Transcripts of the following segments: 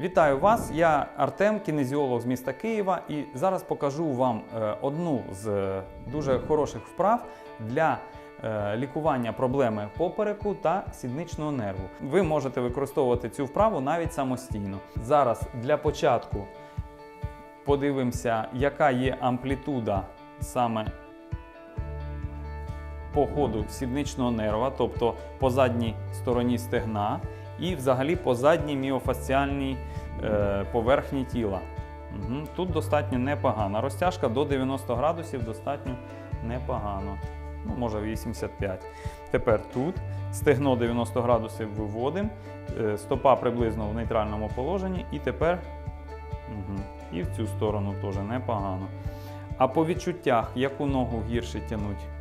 Вітаю вас! Я Артем, кінезіолог з міста Києва, і зараз покажу вам е, одну з е, дуже хороших вправ для е, лікування проблеми попереку та сідничного нерву. Ви можете використовувати цю вправу навіть самостійно. Зараз для початку подивимося, яка є амплітуда саме по ходу сідничного нерва, тобто по задній стороні стегна, і взагалі по задній міофасціальній е, поверхні тіла. Угу. Тут достатньо непогана. Розтяжка до 90 градусів достатньо непогано. Ну, може 85. Тепер тут стегно 90 градусів виводимо, е, стопа приблизно в нейтральному положенні, і тепер угу. і в цю сторону теж непогано. А по відчуттях, яку ногу гірше тянуть?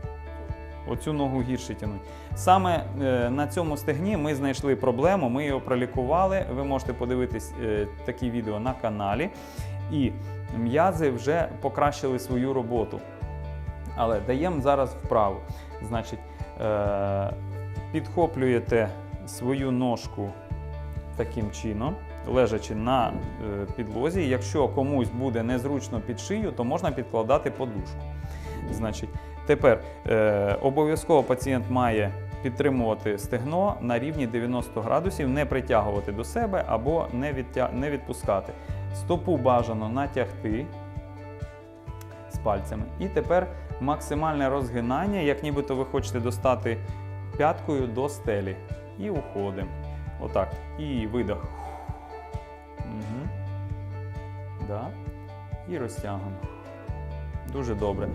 Оцю ногу гірше тянуть. Саме е, на цьому стегні ми знайшли проблему, ми його пролікували. Ви можете подивитись е, такі відео на каналі. І м'язи вже покращили свою роботу. Але даємо зараз вправу. Значить, е, підхоплюєте свою ножку таким чином, лежачи на підлозі. Якщо комусь буде незручно під шию, то можна підкладати подушку. Значить, Тепер е, обов'язково пацієнт має підтримувати стегно на рівні 90 градусів, не притягувати до себе або не, відтя... не відпускати. Стопу бажано натягти з пальцями. І тепер максимальне розгинання, як нібито ви хочете достати п'яткою до стелі. І уходимо. Отак. І видох. Угу. Да. І розтягуємо. Дуже добре.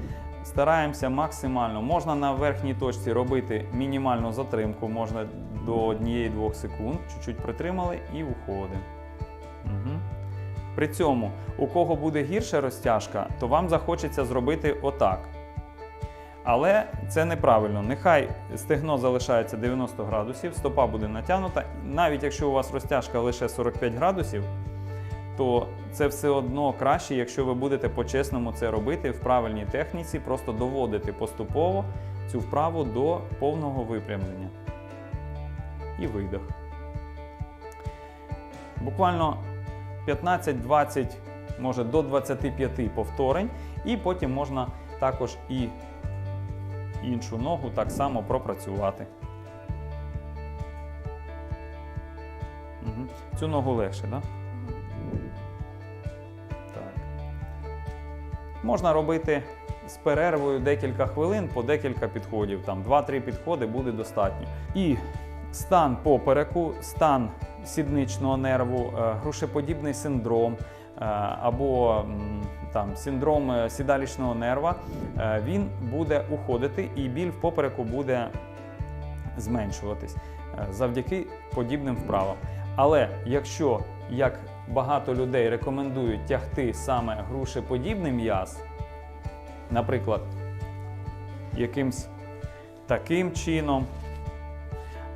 Стараємося максимально. Можна на верхній точці робити мінімальну затримку, можна до 1-2 секунд, чуть-чуть притримали і уходимо. Угу. При цьому, у кого буде гірша розтяжка, то вам захочеться зробити отак. Але це неправильно. Нехай стегно залишається 90 градусів, стопа буде натягнута. Навіть якщо у вас розтяжка лише 45 градусів, то це все одно краще, якщо ви будете по-чесному це робити в правильній техніці, просто доводити поступово цю вправу до повного випрямлення. І видох. Буквально 15-20, може до 25 повторень, і потім можна також і іншу ногу так само пропрацювати. Цю ногу легше, так? Да? Можна робити з перервою декілька хвилин по декілька підходів. Там 2-3 підходи буде достатньо. І стан попереку, стан сідничного нерву, е, грушеподібний синдром е, або там, синдром е, сідалічного нерва, він буде уходити і біль в попереку буде зменшуватись завдяки подібним вправам. Але якщо як багато людей рекомендують тягти саме грушеподібний м'яз, наприклад, якимсь таким чином,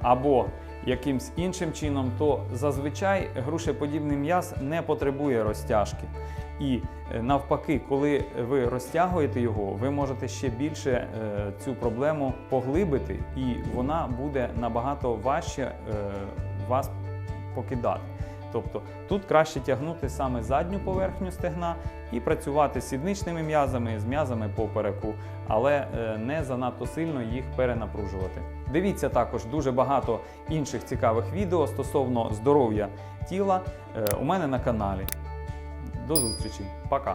або якимсь іншим чином, то зазвичай грушеподібний м'яз не потребує розтяжки. І е, навпаки, коли ви розтягуєте його, ви можете ще більше е, цю проблему поглибити, і вона буде набагато важче е, вас покидати. Тобто тут краще тягнути саме задню поверхню стегна і працювати з сідничними м'язами, з м'язами попереку, але е, не занадто сильно їх перенапружувати. Дивіться також дуже багато інших цікавих відео стосовно здоров'я тіла е, у мене на каналі. До зустрічі, пока!